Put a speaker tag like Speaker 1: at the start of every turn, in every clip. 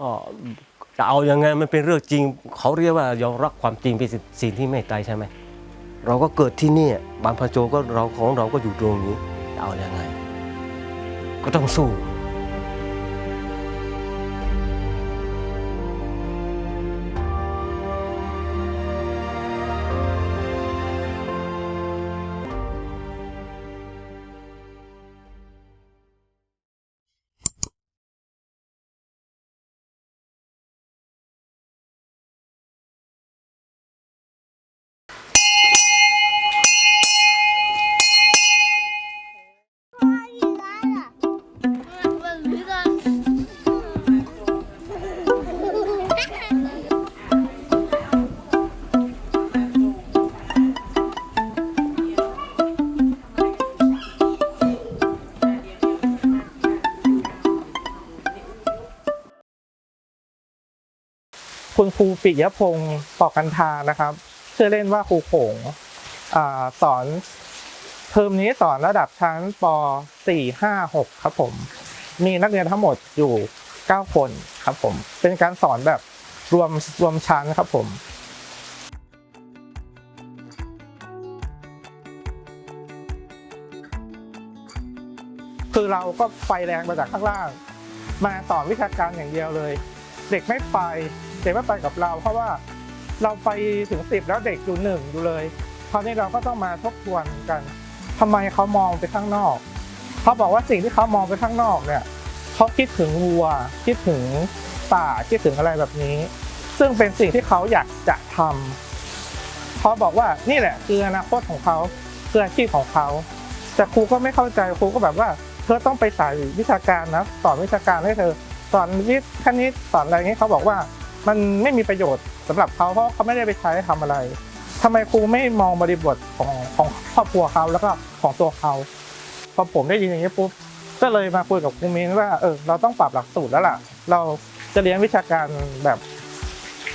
Speaker 1: ก็จะเอายังไงมันเป็นเรื่องจริง เขาเรียกว่ายอมรับความจริงเป็นสิ่งที่ไม่ตายใช่ไหมเราก็เกิดที่นี่บางพระโจก็เราของเราก็อยู่ตรงนี้จะเอาอยังไง ก็ต้องสู้
Speaker 2: คุณครูปิยพงศ์ปอกกันทานะครับ ชื่อเล่นว่าครูโขงอสอนเทอมนี้สอนระดับชั้นป .4 5 6 ครับผม มีนักเรียนทั้งหมดอยู่ 9 คนครับผม เป็นการสอนแบบรวมรวมชั้นครับผมคือเราก็ไฟแรงมาจากข้างล่าง มาสอนวิชาการอย่างเดียวเลย เด็กไม่ไป เด็กไม่ไปกับเรา เพราะว่าเราไปถึงสิบแล้วเด็กอยู่หนึ่งอยู่เลยคราวนี้เราก็ต้องมาทบทวนกันทำไมเขามองไปข้างนอกเขาบอกว่าสิ่งที่เขามองไปข้างนอกเนี่ยเขาคิดถึงวัว คิดถึงป่าคิดถึงอะไรแบบนี้ ซึ่งเป็นสิ่งที่เขาอยากจะทำเขาบอกว่านี่แหละคืออนาคตของเขาคืออาชีพของเขาแต่ครูก็ไม่เข้าใจครูก็แบบว่าเธอต้องไปสายวิชาการนะสอนวิชาการให้เธอสอนวิทย์คณิตสอนอะไรอย่างนี้เขาบอกว่า มันไม่มีประโยชน์สำหรับเขาเพราะเขาไม่ได้ไปใช้ทำอะไรทำไมครูไม่มองบริบทของของครอบครัวเขาแล้วก็ของตัวเขาพอผมได้ยินอย่างนี้ปุ๊บก็เลยมาคุยกับครูมินว่าเออเราต้องปรับหลักสูตรแล้วล่ะ เราจะเรียนวิชาการแบบ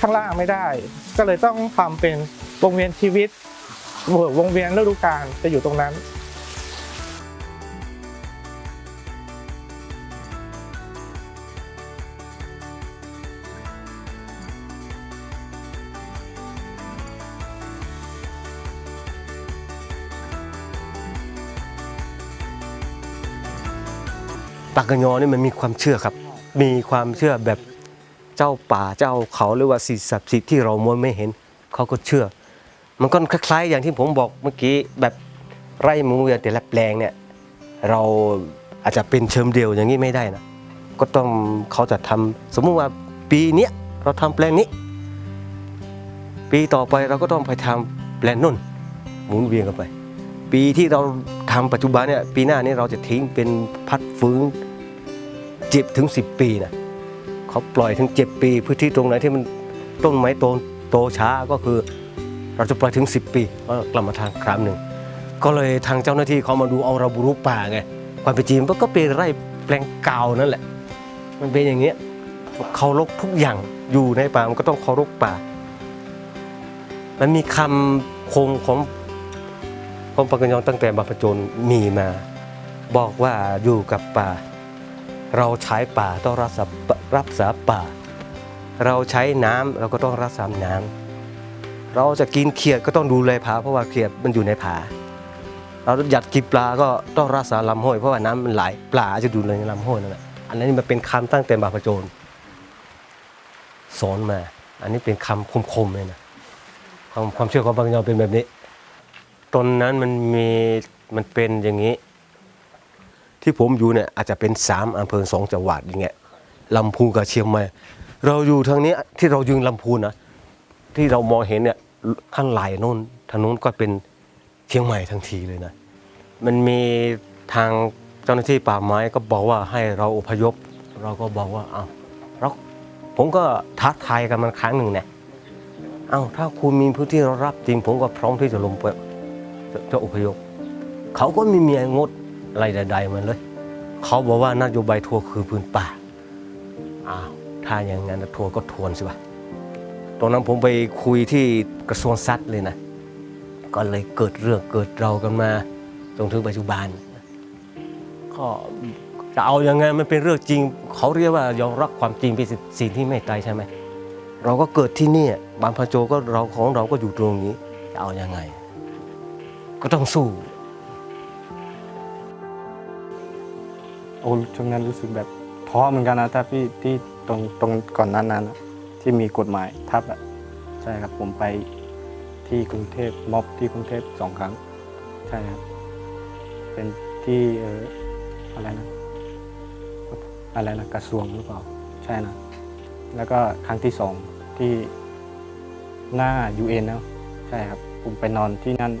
Speaker 2: ข้างล่างไม่ได้ ก็เลยต้องทำเป็นวงเวียนชีวิตวงเวียนฤดูกาลจะอยู่ตรงนั้นา
Speaker 1: กกยอนี่มันมีความเชื่อครับ มีความเชื่อแบบเจ้าป่าเจ้าเขาหรือว่าสิ่งศักดิ์สิทธิ์ที่เรามองไม่เห็นเขาก็เชื่อ มันก็คล้ายๆอย่างที่ผมบอกเมื่อกี้แบบไร่มือเแต่ละแปลงเนี่ยเราอาจจะเป็นเชิมเดียวอย่างนี้ไม่ได้นะก็ต้องเขาจะทำสมมุติว่าปีเนี้ยเราทำแปลงนี้ ปีต่อไปเราก็ต้องไปทำแปลงนู่นหมุนเวียนกันไป ปีที่เราทำปัจจุบันเนี่ยปีหน้านี้เราจะทิ้งเป็นพัดฟื้น จ็บถึง 10 ปีนะเขาปล่อยถึง 7 ปีพื้นที่ตรงไหนที่มันต้นไม้โตโตช้าก็คือ เราจะปล่อยถึง 10 ปีก็กลับมาทางครั้งหนึ่งก็เลยทางเจ้าหน้าที่เขามาดูเอาเราบุรุษป่าไงความเป็นจริงมันก็เป็นไร่แปลงเก่านั่นแหละ มันเป็นอย่างเงี้ยเคารพทุกอย่างอยู่ในป่ามันก็ต้องเคารพป่า มันมีคำคมของผมปากกยองตั้งแต่บรรพชนมีมา บอกว่าอยู่กับป่า เราใช้ป่าต้องรักษารักษาป่า เราใช้น้ำเราก็ต้องรักษาน้ำเราจะกินเขียดก็ต้องดูแลผาเพราะว่าเขียดมันอยู่ในผา เราอยากกินปลาก็ต้องรักษาลำห้วยเพราะว่าน้ำมันไหลปลาจะอยู่ในลำห้วยนั่นแหละอันนี้มันเป็นคำตั้งแต่บรรพชนสอนมา อันนี้เป็นคำคมๆเลยนะความความเชื่อของบางยองเป็นแบบนี้ ตอนนั้นมันมีมันเป็นอย่างนี้ ที่ผมอยู่เนี่ยอาจจะเป็นสามอำเภอสองจังหวัดอย่างเงี้ยลำพูนกับเชียงใหม่เราอยู่ทางนี้ที่เรายืนลำพูนนะที่เรามองเห็นเนี่ยข้างไหลโน่นทางโน้นก็เป็นเชียงใหม่ทันทีเลยนะ มันมีทางเจ้าหน้าที่ป่าไม้ก็บอกว่าให้เราอพยพ เราก็บอกว่าเอาเราผมก็ท้าทายกันมันครั้งหนึ่งเนี่ยเอาถ้าคุณมีพื้นที่เรารับจริงผมก็พร้อมที่จะลงไปจะจะอพยพ เขาก็ไม่มีงด อะไรใดๆมันเลย เขาบอกว่านโยบายทัวร์คือพื้นป่าอ้าวถ้าอย่างนั้นทัวร์ก็ทวนสิวะตรงนั้นผมไปคุยที่กระทรวงซัดเลยนะ ก็เลยเกิดเรื่องเกิดเรากันมาจนถึงปัจจุบันก็จะเอายังไงมันเป็นเรื่องจริง เขาเรียกว่ายอมรับความจริงเป็นสิ่งที่ไม่ตายใช่ไหมเราก็เกิดที่นี่บางพระโจก็เราของเราก็อยู่ตรงนี้จะเอายังไง ก็ต้องสู้
Speaker 3: โอ้ช่วงนั้นรู้สึกแบบท้อเหมือนกันนะถ้าพี่ที่ตรงตรงก่อนนั้นนั้นที่มีกฎหมายทับอะใช่ครับผมไปที่กรุงเทพม็อบที่กรุงเทพสองครั้ง ใช่ครับเป็นที่เอออะไรนะอะไรนะกระทรวงหรือเปล่า ใช่นะ แล้วก็ครั้งที่สองที่หน้า UN แล้วใช่ครับ ผมไปนอนที่นั่น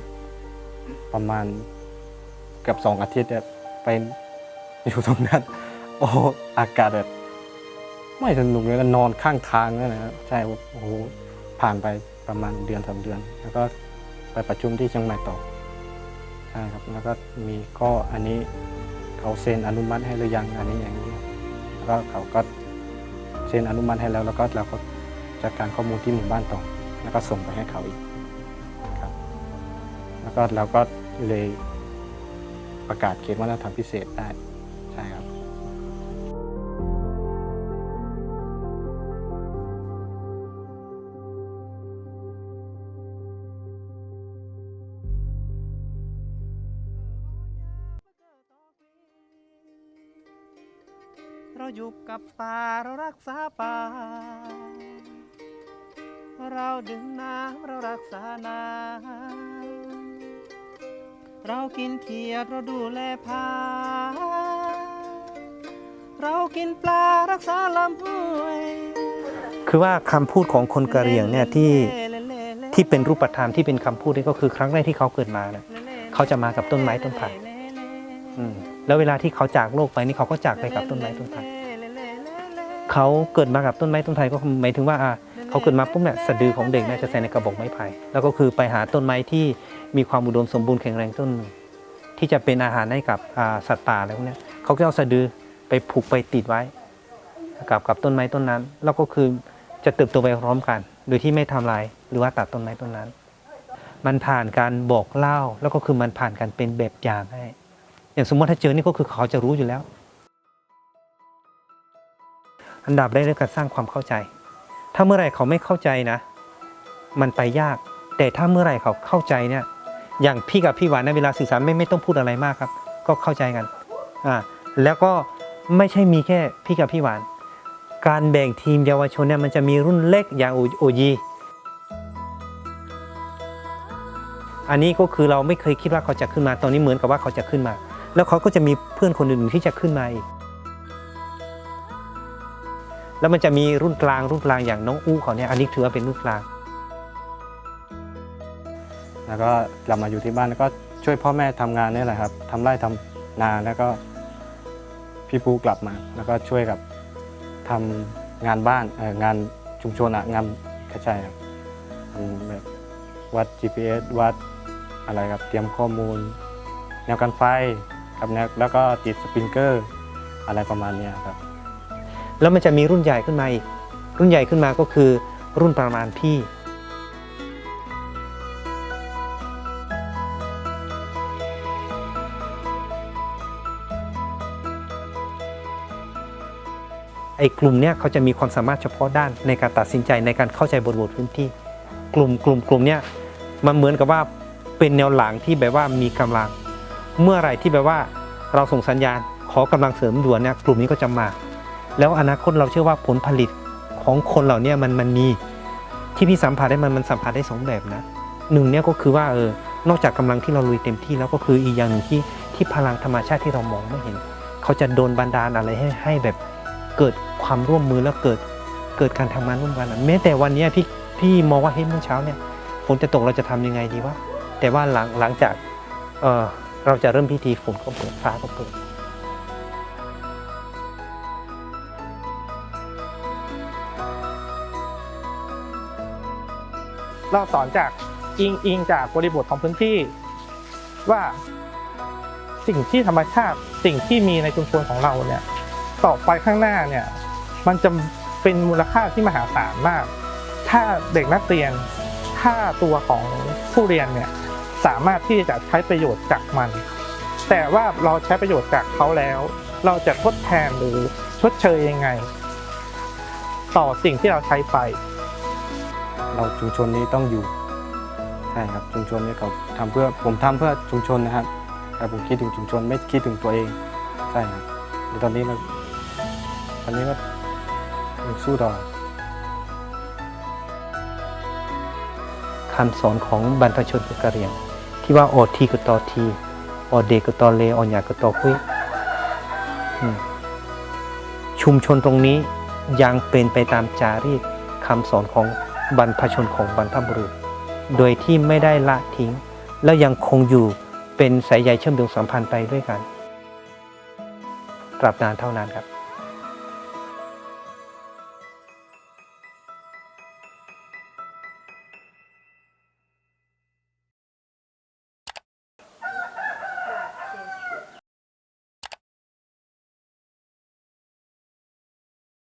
Speaker 3: ประมาณเกือบสองอาทิตย์เนี่ยไป อยู่ตรงนั้น โอ้อากาศแบบไม่สนุกเลยนอนข้างทางนั่นนะครับใช่โอ้โหผ่านไปประมาณเดือนสามเดือน แล้วก็ไปประชุมที่เชียงใหม่ต่อใช่ครับแล้วก็มีก็อันนี้เขาเซ็นอนุมัติให้หรือยังอันนี้อย่างนี้แล้วก็เขาก็เซ็นอนุมัติให้แล้ว แล้วก็เราก็จัดการข้อมูลที่หมู่บ้านต่อ แล้วก็ส่งไปให้เขาอีกครับ แล้วก็เราก็เลยประกาศเขตวัฒนธรรมพิเศษได้ ใช่ครับ
Speaker 4: เราอยู่กับป่าเรารักษาป่า เราดื่มน้ำเรารักษาน้ำเรากินเขียดเราดูแลผา เรากินปลารักษาลำห้วย
Speaker 5: คือว่าคำพูดของคนกะเหรี่ยงเนี่ยที่ที่เป็นรูปธรรมที่เป็นคำพูดนี่ก็คือครั้งแรกที่เขาเกิดมาเนี่ยเขาจะมากับต้นไม้ต้นไผ่แล้วเวลาที่เขาจากโลกไปนี่เขาก็จากไปกับต้นไม้ต้นไผ่เขาเกิดมากับต้นไม้ต้นไผ่ก็หมายถึงว่าเขาเกิดมาปุ๊บเนี่ยสะดือของเด็กเนี่ยจะใส่ในกระบอกไม้ไผ่แล้วก็คือไปหาต้นไม้ที่มีความอุดมสมบูรณ์แข็งแรงต้น ที่จะเป็นอาหารให้กับสัตว์ป่าอะไรพวกเนี้ยเขาก็เอาสะดือ ไปผูกไปติดไว้กับกับต้นไม้ต้นนั้น แล้วก็คือจะเติบโตไปพร้อมกัน โดยที่ไม่ทำลายหรือว่าตัดต้นไม้ต้นนั้น มันผ่านการบอกเล่าแล้วก็คือมันผ่านการเป็นแบบอย่างให้ อย่างสมมติถ้าเจอนี่ก็คือเขาจะรู้อยู่แล้ว อันดับแรกเรื่องการสร้างความเข้าใจ ถ้าเมื่อไหร่เขาไม่เข้าใจนะ มันไปยาก แต่ถ้าเมื่อไหร่เขาเข้าใจเนี่ย อย่างพี่กับพี่หวานในเวลาสื่อสารไม่ไม่ต้องพูดอะไรมากครับ ก็เข้าใจกันอ่าแล้วก็ ไม่ใช่มีแค่พี่กับพี่หวาน การแบ่งทีมเยาวชนเนี่ยมันจะมีรุ่นเล็กอย่างโอยีอันนี้ก็คือเราไม่เคยคิดว่าเขาจะขึ้นมา ตอนนี้เหมือนกับว่าเขาจะขึ้นมา แล้วเขาก็จะมีเพื่อนคนอื่นๆที่จะขึ้นมาอีก แล้วมันจะมีรุ่นกลางรุ่นกลางอย่างน้องอู้เขาเนี่ย อันนี้ถือว่าเป็นรุ่นกลาง
Speaker 3: แล้วก็กลับมาอยู่ที่บ้านแล้วก็ช่วยพ่อแม่ทำงานนี่แหละครับทำไร่ทำนาแล้วก็ พี่ปูกลับมา แล้วก็ช่วยกับทำงานบ้านเอ่องานชุมชนอะงานกระจายครับทำแบบวัด GPS วัดอะไรครับเตรียมข้อมูล แนวกันไฟครับแนวแล้วก็ติดสปริงเกอร์อะไรประมาณเนี้ยครับ
Speaker 5: แล้วมันจะมีรุ่นใหญ่ขึ้นมาอีก รุ่นใหญ่ขึ้นมาก็คือรุ่นประมาณพี่ ไอ้กลุ่มเนี้ยเขาจะมีความสามารถเฉพาะด้านในการตัดสินใจในการเข้าใจบริบทพื้นที่ กลุ่มกลุ่มกลุ่มเนี้ยมันเหมือนกับว่าเป็นแนวหลังที่แบบว่ามีกำลัง เมื่อไหร่ที่แบบว่าเราส่งสัญญาณขอกำลังเสริมด่วนเนี่ยกลุ่มนี้ก็จะมา แล้วอนาคตเราเชื่อว่าผลผลิตของคนเหล่านี้มันมันมีที่พี่สัมผัสได้มันมันสัมผัสได้สองแบบนะหนึ่งเนี่ยก็คือว่าเออนอกจากกำลังที่เราลุยเต็มที่แล้วก็คืออีกอย่างหนึ่งที่ที่พลังธรรมชาติที่เรามองไม่เห็น เขาจะโดนบันดาลอะไรให้ให้แบบเกิด ความร่วมมือแล้วเกิดเกิดการทำงานร่วมกันอะแม้แต่วันนี้ยพี่พี่มองว่าเฮ้ยเมื่อเช้าเนี่ยฝนจะตกเราจะทำยังไงดีวะแต่ว่าหลังหลังจากเออเราจะเริ่มพิธีฝนก็เปิดฟ้าก็เปิด
Speaker 2: เราสอนจากอิงอิงจากบริบทของพื้นที่ ว่าสิ่งที่ธรรมชาติสิ่งที่มีในชุมชนของเราเนี่ยต่อไปข้างหน้าเนี่ย มันจะเป็นมูลค่าที่มหาศาลมาก ถ้าเด็กนักเรียน ถ้าตัวของผู้เรียนเนี่ยสามารถที่จะใช้ประโยชน์จากมัน แต่ว่าเราใช้ประโยชน์จากเขาแล้ว เราจะทดแทนหรือชดเชยยังไง ต่อสิ่งที่เราใช้ไป
Speaker 3: เราชุมชนนี้ต้องอยู่ใช่ครับชุมชนนี้เขาทำเพื่อผมทำเพื่อชุมชนนะครับ แต่ผมคิดถึงชุมชนไม่คิดถึงตัวเองใช่ครับตอนนี้เราตอนนี้ก็ ยังสู้ต่อ
Speaker 5: คำสอนของบรรพชนกะเหรี่ยง ที่ว่าโอทีก็ต่อทีโอเดก็ต่อเลออญาก็ต่อคุยชุมชนตรงนี้ยังเป็นไปตามจารีตคำสอนของบรรพชนของบรรพบุรุษ โดยที่ไม่ได้ละทิ้ง แล้วยังคงอยู่เป็นสายใยเชื่อมโยงสัมพันธ์ไปด้วยกันตราบนานเท่านานครับ